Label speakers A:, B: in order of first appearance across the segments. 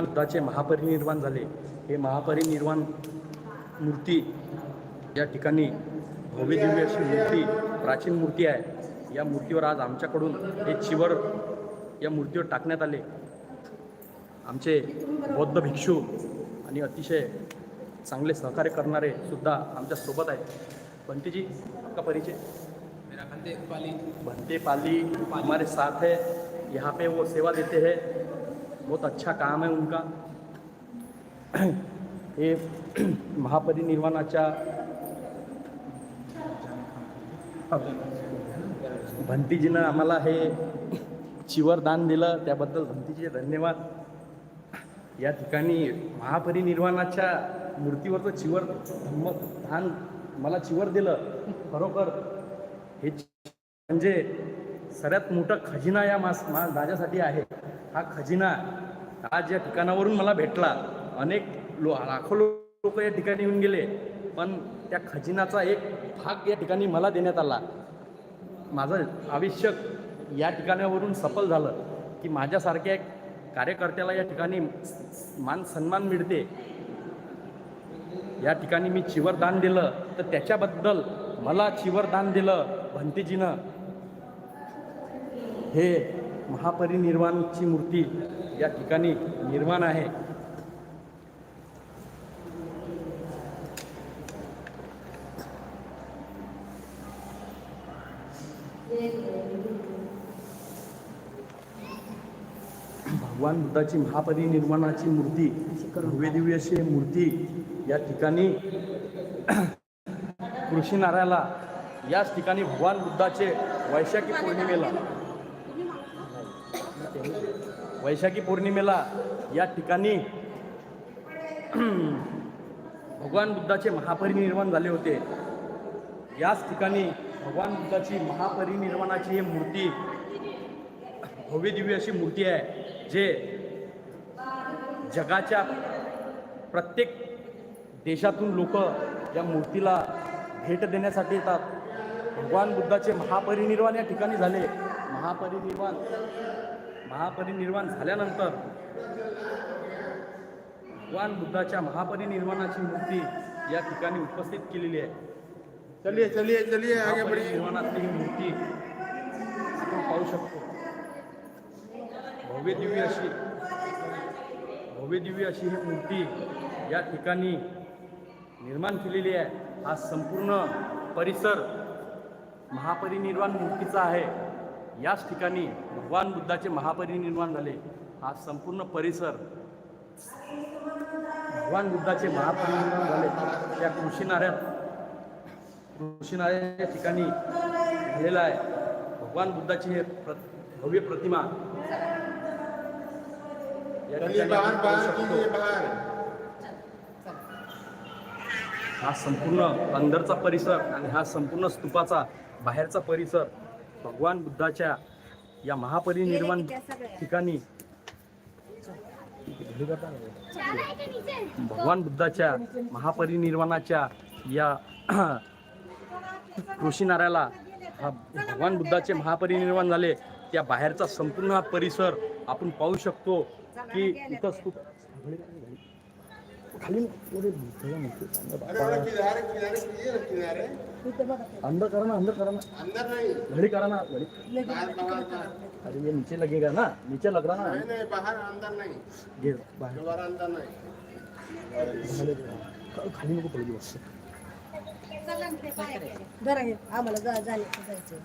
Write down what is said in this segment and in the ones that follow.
A: बुद्धाचे महापरिनिर्वाण झाले. हे महापरिनिर्वाण मूर्ती या ठिकाणी भव्य दिव्य अशी मूर्ती प्राचीन मूर्ती आहे. या मूर्तीवर आज आमच्याकडून हे चिवर या मूर्तीवर टाकण्यात आले. आमचे बौद्ध भिक्षू आणि अतिशय चांगले सहकार्य करणारे सुद्धा आमच्यासोबत आहेत. बंटीजी आपका परिचय?
B: मेरा खंडे पाली
A: बनते पाली हमारे साथ है. यहाँ पे वो सेवा देते हैं. बहुत अच्छा काम है उनका। हे महापरिनिर्वाणाच्या भंतीजीनं आम्हाला हे चिवर दान दिलं त्याबद्दल भंतीजी धन्यवाद. या ठिकाणी महापरिनिर्वाणाच्या मूर्तीवरचं चिवर धम्म दान मला चिवर दिलं. खरोखर हे म्हणजे सगळ्यात मोठा खजिना या मास मा माझ्यासाठी आहे. हा खजिना आज या ठिकाणावरून मला भेटला. अनेक लो लाखो लोक या ठिकाणी येऊन गेले. पण त्या खजिनाचा एक भाग या ठिकाणी मला देण्यात आला. माझं आयुष्य या ठिकाणावरून सफल झालं की माझ्यासारख्या एक कार्यकर्त्याला या ठिकाणी मान सन्मान मिळते. या ठिकाणी मी चिवरदान दिलं. तर त्याच्याबद्दल मला चिवरदान दिलं भंतीजीनं. हे महापरिनिर्वाणची मूर्ती या ठिकाणी निर्माण आहे. भगवान बुद्धाची महापरिनिर्वाणाची मूर्ती भव्य दिव्य अशी मूर्ती या ठिकाणी कृषी याच ठिकाणी भगवान बुद्धाचे वैशाखी पौर्णिमेला वैशाखी पौर्णिमेला या ठिकाणी भगवान बुद्धाचे महापरिनिर्वाण झाले होते. याच ठिकाणी भगवान बुद्धाची महापरिनिर्वाणाची ही मूर्ती भव्य दिव्य अशी मूर्ती आहे जे जगाच्या प्रत्येक देशातून लोक या मूर्तीला भेट देण्यासाठी येतात. भगवान बुद्धाचे महापरिनिर्वाण या ठिकाणी झाले. महापरिनिर्वाण. महापरिनिर्वाण झाल्यानंतर भगवान बुद्धाच्या महापरिनिर्वाणाची मूर्ती या ठिकाणी उपस्थित केलेली आहे.
C: चलिए चलिए चलिए आगे बढ़िए.
A: महापरिनिर्वाणातली ही मूर्ती आपण पाहू शकतो. भव्य दिव्य अशी भव्य दिव्य अशी ही मूर्ती या ठिकाणी निर्माण केलेली आहे. हा संपूर्ण परिसर महापरिनिर्वाण मूर्तीचा आहे. याच ठिकाणी भगवान बुद्धाचे महापरिनिर्वाण झाले. हा संपूर्ण परिसर भगवान बुद्धाचे महापरिनिर्वाण झाले. त्या कृषीनाऱ्यात कृषीनाऱ्या या ठिकाणी झालेला आहे. भगवान बुद्धाची हे प्र भव्य प्रतिमा हा संपूर्ण अंदरचा परिसर आणि हा संपूर्ण स्तूपाचा बाहेरचा परिसर भगवान बुद्धाच्या या महापरिनिर्वाण ठिकाणी भगवान बुद्धाच्या महापरिनिर्वाणाच्या या कृषी नाऱ्याला हा भगवान बुद्धाचे महापरिनिर्वाण झाले त्या बाहेरचा संपूर्ण हा परिसर आपण पाहू शकतो की इथं स्तूप खाली अंदर करा ना अंदर करा ना
C: अंदर नहीं
A: घड़ी. करा ना घड़ी अरे ये नीचे लगेगा ना? नीचे लग रहा ना?
C: नहीं नहीं बाहर अंदर नहीं.
A: घे बाहेर.
C: दोबारा अंदर नहीं.
A: बाहेर. खाली नको पडली बस
D: जरा हे आम्हाला जा जायचं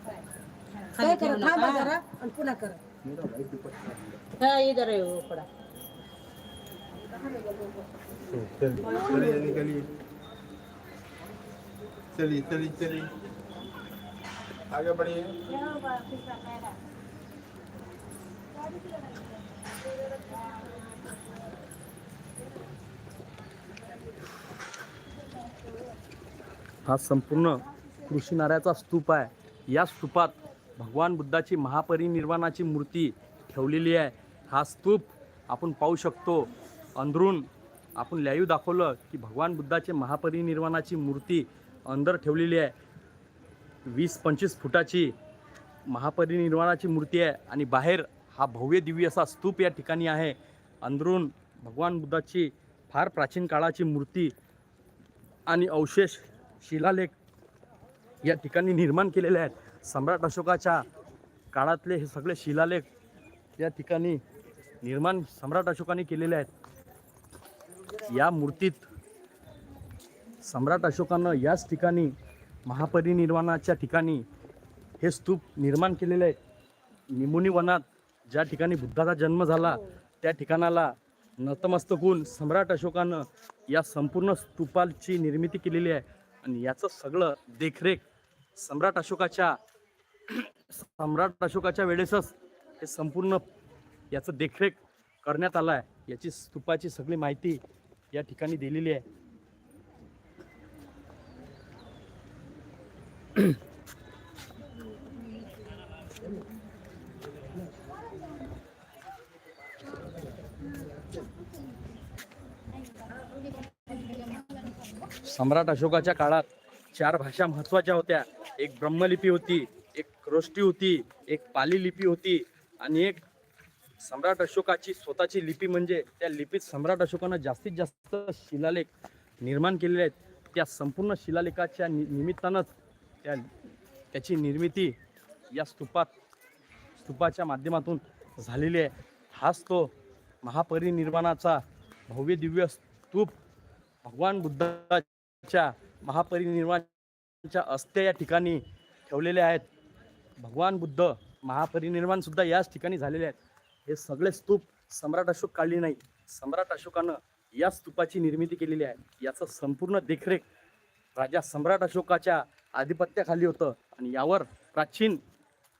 D: काय करा थांबा जरा आणि पुन्हा करा.
E: हाँ इधर है वो पड़ा
C: चलिए चलिए चलिए आगे बढ़िए.
A: हा संपूर्ण कृषीनाऱ्याचा स्तूप आहे. या स्तूपात भगवान बुद्धाची महापरिनिर्वाणाची मूर्ती ठेवलेली आहे. हा स्तूप आपण पाहू शकतो. अंदरून आपण लाईव्ह दाखवलं की भगवान बुद्धाचे महापरिनिर्वाणाची मूर्ती अंदर ठेवलेली आहे. वीस पंचवीस फुटाची महापरिनिर्वाणाची मूर्ती आहे आणि बाहेर हा भव्य दिव्य असा स्तूप या ठिकाणी आहे. अंदरून भगवान बुद्धाची फार प्राचीन काळाची मूर्ती आणि अवशेष शिलालेख या ठिकाणी निर्माण केलेले आहेत. सम्राट अशोकाच्या काळातले हे सगळे शिलालेख या ठिकाणी निर्माण सम्राट अशोकाने केलेले आहेत. या मूर्तीत सम्राट अशोकानं याच ठिकाणी महापरिनिर्वाणाच्या ठिकाणी हे स्तूप निर्माण केलेले आहे. निमुनी वनात ज्या ठिकाणी बुद्धाचा जन्म झाला त्या ठिकाणाला नतमस्तक होऊन सम्राट अशोकानं या संपूर्ण स्तूपाची निर्मिती केलेली आहे. आणि याचं सगळं देखरेख सम्राट अशोकाच्या सम्राट अशोकाच्या वेळेसच हे संपूर्ण याचं देखरेख करण्यात आलं आहे. याची स्तूपाची सगळी माहिती या ठिकाणी दिलेली आहे. सम्राट अशोकाच्या काळात चार भाषा महत्त्वाच्या होत्या. एक ब्रह्मलिपी होती एक क्रोष्टी होती एक पाली लिपी होती आणि एक सम्राट अशोकाची स्वतःची लिपी म्हणजे त्या लिपीत सम्राट अशोकानं जास्तीत जास्त शिलालेख निर्माण केलेले आहेत. त्या संपूर्ण शिलालेखाच्या नि निमित्तानंच त्या त्याची निर्मिती या स्तूपात स्तूपाच्या माध्यमातून झालेली आहे. हाच तो महापरिनिर्वाणाचा भव्य दिव्य स्तूप भगवान बुद्धाच्या महापरिनिर्वाणाच्या अस्त्या या ठिकाणी ठेवलेल्या आहेत. भगवान बुद्ध महापरिनिर्वाणसुद्धा याच ठिकाणी झालेले आहेत. हे सगळे स्तूप सम्राट अशोक काढली नाही. सम्राट अशोकानं या स्तूपाची निर्मिती केलेली आहे. याचं संपूर्ण देखरेख राजा सम्राट अशोकाच्या आधिपत्याखाली होतं. आणि यावर प्राचीन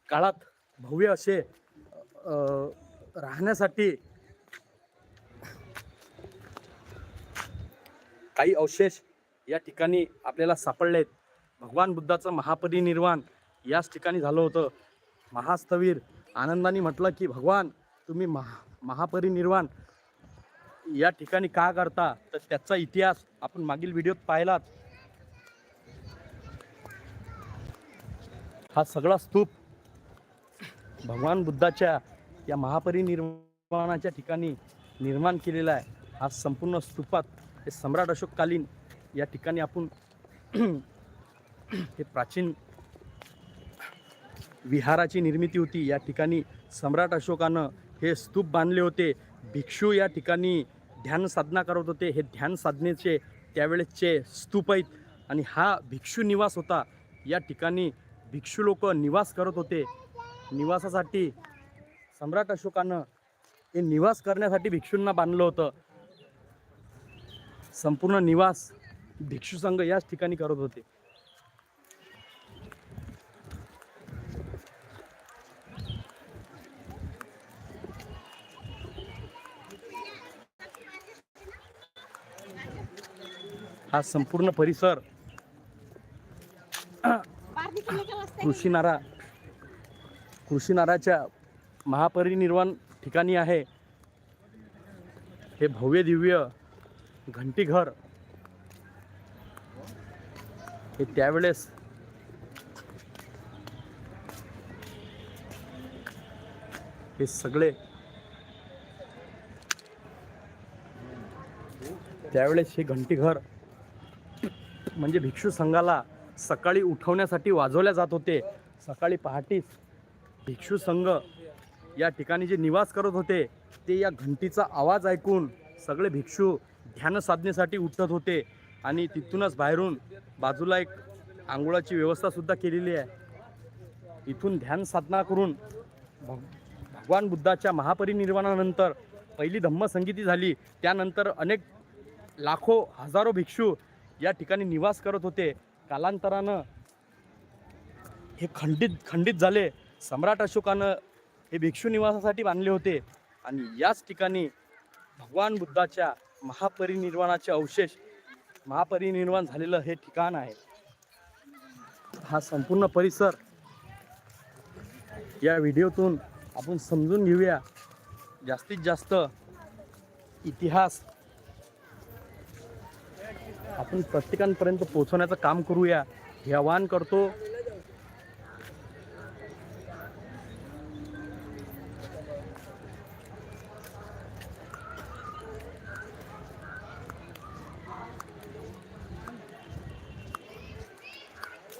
A: काळात भव्य असे राहण्यासाठी काही अवशेष या ठिकाणी आपल्याला सापडले आहेत भगवान बुद्धाचं महापरिनिर्वाण याच ठिकाणी झालं होतं. महास्तवीर आनंदाने म्हटलं की भगवान तुम्ही महा महापरिनिर्वाण या ठिकाणी का करता? तर त्याचा इतिहास आपण मागील व्हिडिओत पाहिलाच हा सगळा स्तूप भगवान बुद्धाच्या या महापरिनिर्वाणाच्या ठिकाणी निर्माण केलेला आहे. हा संपूर्ण स्तूपात हे सम्राट अशोककालीन या ठिकाणी आपण हे प्राचीन विहाराची निर्मिती होती. या ठिकाणी सम्राट अशोकानं हे स्तूप बांधले होते. भिक्षू या ठिकाणी ध्यान साधना करत होते. हे ध्यान साधनेचे त्यावेळेसचे स्तूप आहेत. आणि हा भिक्षू निवास होता. या ठिकाणी भिक्षू लोक निवास करत होते. निवासासाठी सम्राट अशोकानं हे निवास करण्यासाठी भिक्षूंना बांधलं होतं. संपूर्ण निवास भिक्षू संघ याच ठिकाणी करत होते. हा संपूर्ण परिसर कृषीनारा कृषीनाराच्या महापरिनिर्वाण ठिकाणी आहे. हे भव्य दिव्य घंटीघर. हे त्यावेळेस हे सगळे त्यावेळेस हे घंटीघर म्हणजे भिक्षू संघाला सकाळी उठवण्यासाठी वाजवल्या जात होते. सकाळी पहाटेच भिक्षू संघ या ठिकाणी जे निवास करत होते ते या घंटीचा आवाज ऐकून सगळे भिक्षू ध्यान साधनेसाठी उठत होते आणि तिथूनच बाहेरून बाजूला एक आंघोळाची व्यवस्थासुद्धा केलेली आहे. इथून ध्यान साधना करून भग भगवान बुद्धाच्या महापरिनिर्वाणानंतर पहिली धम्मसंगीती झाली. त्यानंतर अनेक लाखो हजारो भिक्षू या ठिकाणी निवास करत होते. कालांतरानं हे खंडित खंडित झाले. सम्राट अशोकानं हे भिक्षू निवासासाठी बांधले होते. आणि याच ठिकाणी भगवान बुद्धाच्या महापरिनिर्वाणाचे अवशेष महापरिनिर्वाण झालेलं हे ठिकाण आहे. हा संपूर्ण परिसर या व्हिडिओतून आपण समजून घेऊया. जास्तीत जास्त इतिहास आपण प्रत्येकांपर्यंत पोहोचवण्याचं काम करूया. हे आवाहन करतो.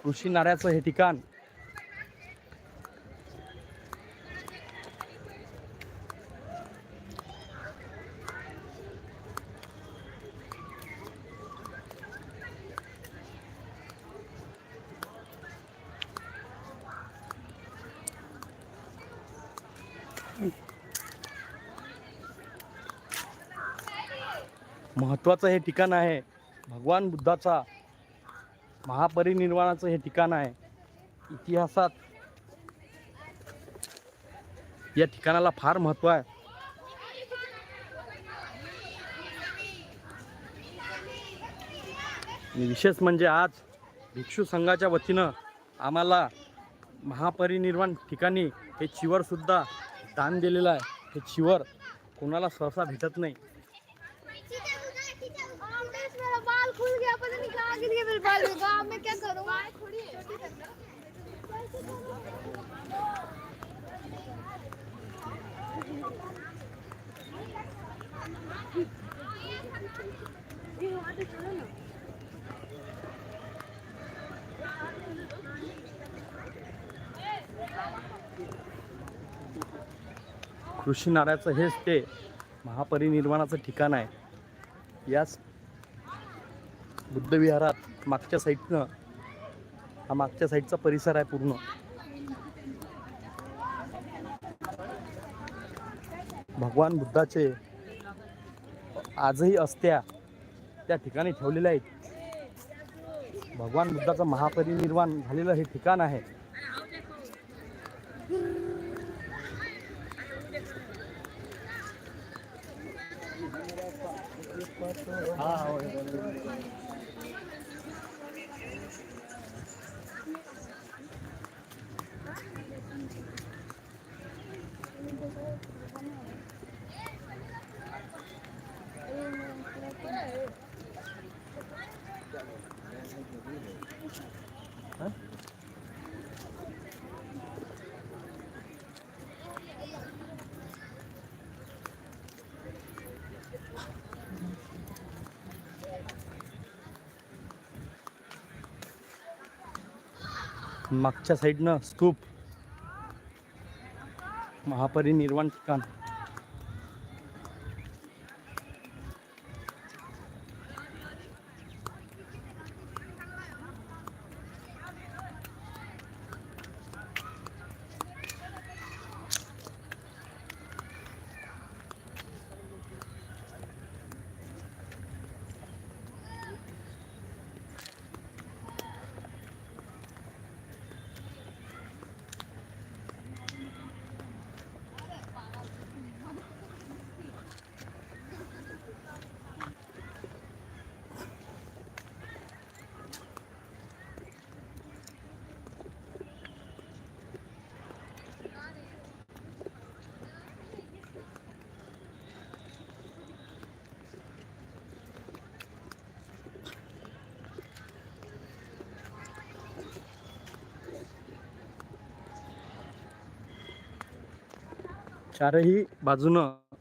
A: कृषी नाऱ्याचं हे ठिकाण. महत्त्वाचं हे ठिकाण आहे. भगवान बुद्धाचा महापरिनिर्वाणाचं हे ठिकाण आहे. इतिहासात या ठिकाणाला फार महत्त्व आहे. विशेष म्हणजे आज भिक्षू संघाच्या वतीनं आम्हाला महापरिनिर्वाण ठिकाणी हे चिवरसुद्धा दान दिलेलं आहे. हे चिवर कोणाला सहसा भेटत नाही.
E: बाल खुल गया पता नहीं कहाँ गिर गया मेरे बाल में क्या
A: कृषी नाऱ्याचं हेच ते महापरिनिर्वाणाचं ठिकाण आहे. याच बुद्धविहारात मागच्या साईडनं हा मागच्या साईडचा परिसर आहे पूर्ण. भगवान बुद्धाचे आजही अस्त्या त्या ठिकाणी ठेवलेल्या आहेत. भगवान बुद्धाचं महापरिनिर्वाण झालेलं हे ठिकाण आहे. Cuatro. Ah, bueno. मागच्या साईडनं स्तूप महापरिनिर्वाण ठिकाण. चारही बाजूनं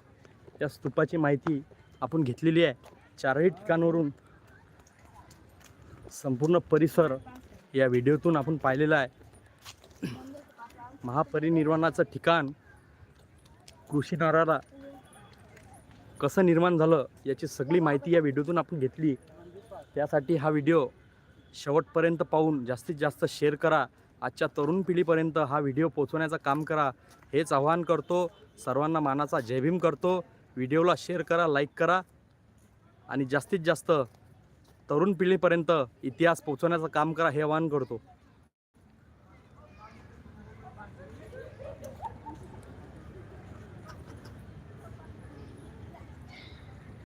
A: या स्तूपाची माहिती आपण घेतलेली आहे. चारही ठिकाणावरून संपूर्ण परिसर या व्हिडिओतून आपण पाहिलेला आहे. महापरिनिर्वाणाचं ठिकाण कृषी नाराला कसं निर्माण झालं याची सगळी माहिती या व्हिडिओतून आपण घेतली. त्यासाठी हा व्हिडिओ शेवटपर्यंत पाहून जास्तीत जास्त शेअर करा. आजच्या तरुण पिढीपर्यंत हा व्हिडिओ पोचवण्याचं काम करा. हेच आव्हान करतो. सर्वांना मानाचा जयभीम करतो. व्हिडिओला शेअर करा लाईक करा. आणि जास्तीत जास्त तरुण पिढीपर्यंत इतिहास पोचवण्याचं काम करा हे आवाहन करतो.